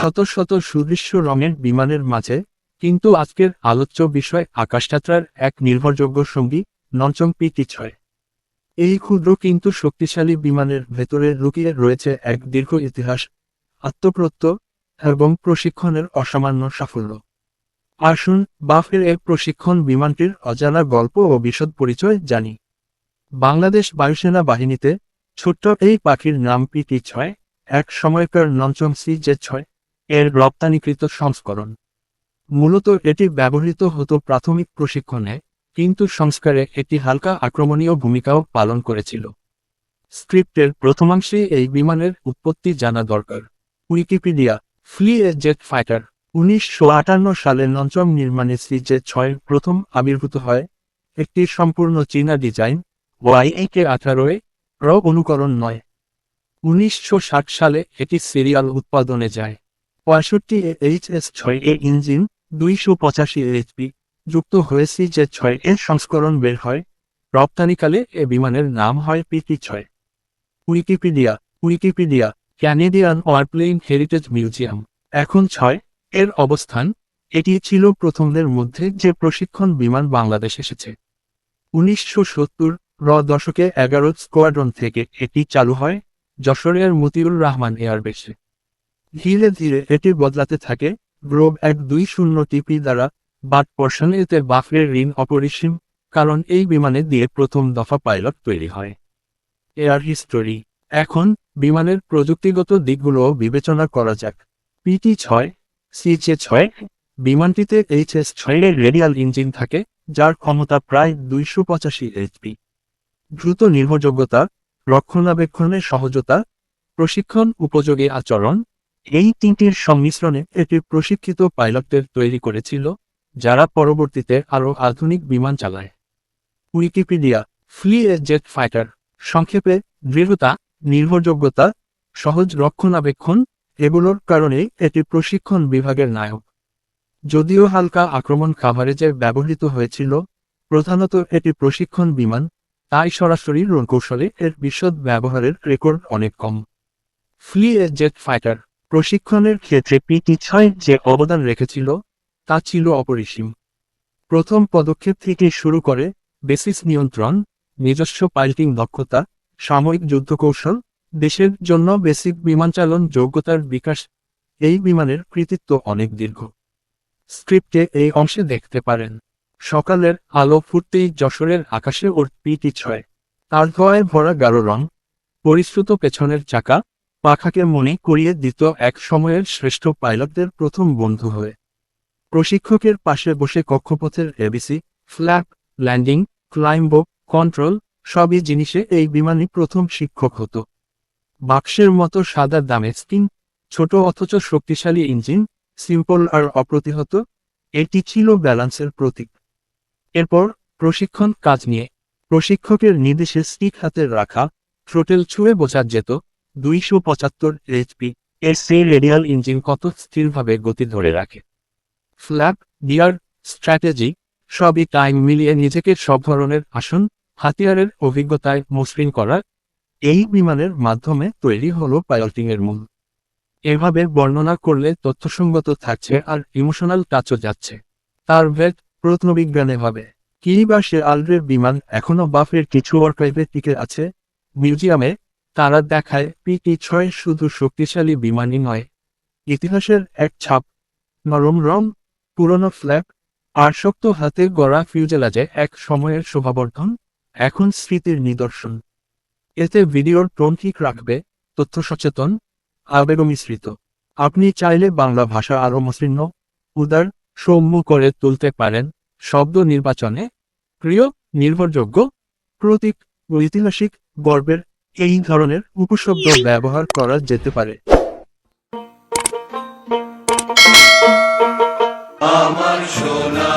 শত শত সুদৃশ্য রঙের বিমানের মাঝে, কিন্তু আজকের আলোচ্য বিষয় আকাশযাত্রার এক নির্ভরযোগ্য সঙ্গী নঞ্চং পিটি ছয় এই ক্ষুদ্র কিন্তু শক্তিশালী বিমানের ভেতরে লুকিয়ে রয়েছে এক দীর্ঘ ইতিহাস আত্মপ্রত্য এবং প্রশিক্ষণের অসামান্য সাফল্য। আসুন বাফের এই প্রশিক্ষণ বিমানটির অজানা গল্প ও বিশদ পরিচয় জানি। বাংলাদেশ বায়ুসেনা বাহিনীতে ছোট্ট এই পাখির নাম পিটি ছয় এক সময়কার নঞ্চং সি ছয় এর রপ্তানিকৃত সংস্করণ। মূলত এটি ব্যবহৃত হতো প্রাথমিক প্রশিক্ষণে, কিন্তু সংস্কারে এটি হালকা আক্রমণীয় ভূমিকাও পালন করেছিল। স্ক্রিপ্টের প্রথমাংশে এই বিমানের উৎপত্তি জানা দরকার। উইকিপিডিয়া ফ্লি এ জেট ফাইটার, উনিশশো আটান্ন সালে নঞ্চম নির্মাণে সি জে ছয় প্রথম আবির্ভূত হয়। একটি সম্পূর্ণ চীনা ডিজাইন ওয়াই কে আঠারোয় র অনুকরণ নয়। উনিশশো ষাট সালে এটি সিরিয়াল উৎপাদনে যায়। পঁয়ষট্টি এইচ এস ছয় এ ইঞ্জিন, দুইশো পঁচাশি এইচপি যুক্ত হয়েছে যে ছয় এর সংস্করণ বের হয়। রপ্তানিকালে এ বিমানের নাম হয় পিটি ছয়। Wikipedia Wikipedia, Canadian warplane heritage museum. এখন ছয় এর অবস্থান, এটি ছিল প্রথমদের মধ্যে যে প্রশিক্ষণ বিমান বাংলাদেশ এসেছে। উনিশশো সত্তর র দশকে এগারো স্কোয়াড্রন থেকে এটি চালু হয় যশোরের মতিউর রহমান এয়ারবেসে। ধীরে ধীরে এটি বদলাতে থাকে গ্রোব এক দুই শূন্য টিপি দ্বারা বাট পোর্শন এতে বাফের ঋণ অপরিসীম, কারণ এই বিমানে দিয়ে প্রথম দফা পাইলট তৈরি হয়। Air history. এখন বিমানের প্রযুক্তিগত দিকগুলো বিবেচনা করা যাক। পিটি ছয়, সিজে ছয়, বিমানটিতে এইচএস ছয় এর রেডিয়াল ইঞ্জিন থাকে, যার ক্ষমতা প্রায় দুইশো পঁচাশি এইচপি। দ্রুত নির্ভরযোগ্যতা, রক্ষণাবেক্ষণের সহজতা, প্রশিক্ষণ, উপযোগী আচরণ, এই তিনটির সংমিশ্রণে এটি প্রশিক্ষিত পাইলটদের তৈরি করেছিল, যারা পরবর্তীতে আরও আধুনিক বিমান চালায়। উইকিপিডিয়া, ফ্লি জেট ফাইটার, সংক্ষেপে, দৃঢ়তা, নির্ভরযোগ্যতা, সহজ রক্ষণাবেক্ষণ, এগুলোর কারণে এটি প্রশিক্ষণ বিভাগের নায়ক। যদিও হালকা আক্রমণ কাভারেজে ব্যবহৃত হয়েছিল, প্রধানত এটি প্রশিক্ষণ বিমান তাই সরাসরি রণকৌশলে এর বিশদ ব্যবহারের রেকর্ড অনেক কম। ফ্লি এ জেট ফাইটার, প্রশিক্ষণের ক্ষেত্রে পিটি ছয় যে অবদান রেখেছিল, তা ছিল অপরিসীম। প্রথম পদক্ষেপ থেকে শুরু করে বেসিস নিয়ন্ত্রণ, নিজস্ব পাইলটিং দক্ষতা, সাময়িক যুদ্ধকৌশল, দেশের জন্য বেসিক বিমানচালন যোগ্যতার বিকাশ, এই বিমানের কৃতিত্ব অনেক দীর্ঘ। স্ক্রিপ্টে এই অংশে দেখতে পারেন। সকালের আলো ফুটতেই যশোরের আকাশে ওর পিটি ছয়। তার ধোয়ায় ভরা গাঢ় রং, পরিশ্রুত পেছনের চাকা, পাখাকে মনে করিয়ে দিত এক সময়ের শ্রেষ্ঠ পাইলটদের প্রথম বন্ধু হয়ে। প্রশিক্ষকের পাশে বসে কক্ষপথের ABC flap, landing climb control সবই জিনিসে এই বিমানই প্রথম শিক্ষক হতো। বাক্সের মতো সাদা দামে স্কিন, ছোট অথচ শক্তিশালী ইঞ্জিন, সিম্পল আর অপ্রতিহত, এটি ছিল ব্যালান্সের প্রতীক। এরপর প্রশিক্ষণ কাজ নিয়ে প্রশিক্ষকের নির্দেশে স্টিক হাতে রাখা থ্রোটেল ছুঁয়ে বোঝা যেত দুইশো পঁচাত্তর এইচপি এর সেই রেডিয়াল ইঞ্জিন কত স্থিরভাবে গতি ধরে রাখে। ফ্ল্যাপ, গিয়ার, স্ট্র্যাটেজি, সবই টাইম মিলিয়ে নিজেকে সব ধরনের আসন, হাতিয়ারের অভিজ্ঞতায় মসৃণ করা এই বিমানের মাধ্যমে তৈরি হলো পাইলটিংয়ের মূল। এভাবে বর্ণনা করলে তথ্যসঙ্গত থাকছে আর ইমোশনাল টাচও যাচ্ছে। তার ভেদ প্রত্নবিজ্ঞানে ভাবে কি বা সে আলরের বিমান এখনও বাফের কিছু আর্কাইভে টিকে আছে? মিউজিয়ামে, তারা দেখায় পিটি ছয় শুধু শক্তিশালী বিমানই নয়। ইতিহাসের এক ছাপ। নরম রং, পুরনো ফ্ল্যাপ আর শক্ত হাতে গড়া ফিউজেলাজে এক সময়ের শোভাবর্ধন, এখন স্মৃতির নিদর্শন। এতে ভিডিওর টোন ঠিক রাখবে, তথ্য সচেতন আবেগ মিশ্রিত আপনি চাইলে বাংলা ভাষা আরও মসৃণ, উদার, সৌম্য করে তুলতে পারেন। শব্দ নির্বাচনে প্রিয় নির্ভরযোগ্য, প্রতীক ঐতিহাসিক গর্বের এই ধরনের উপশব্দ ব্যবহার করা যেতে পারে। আমার সোনা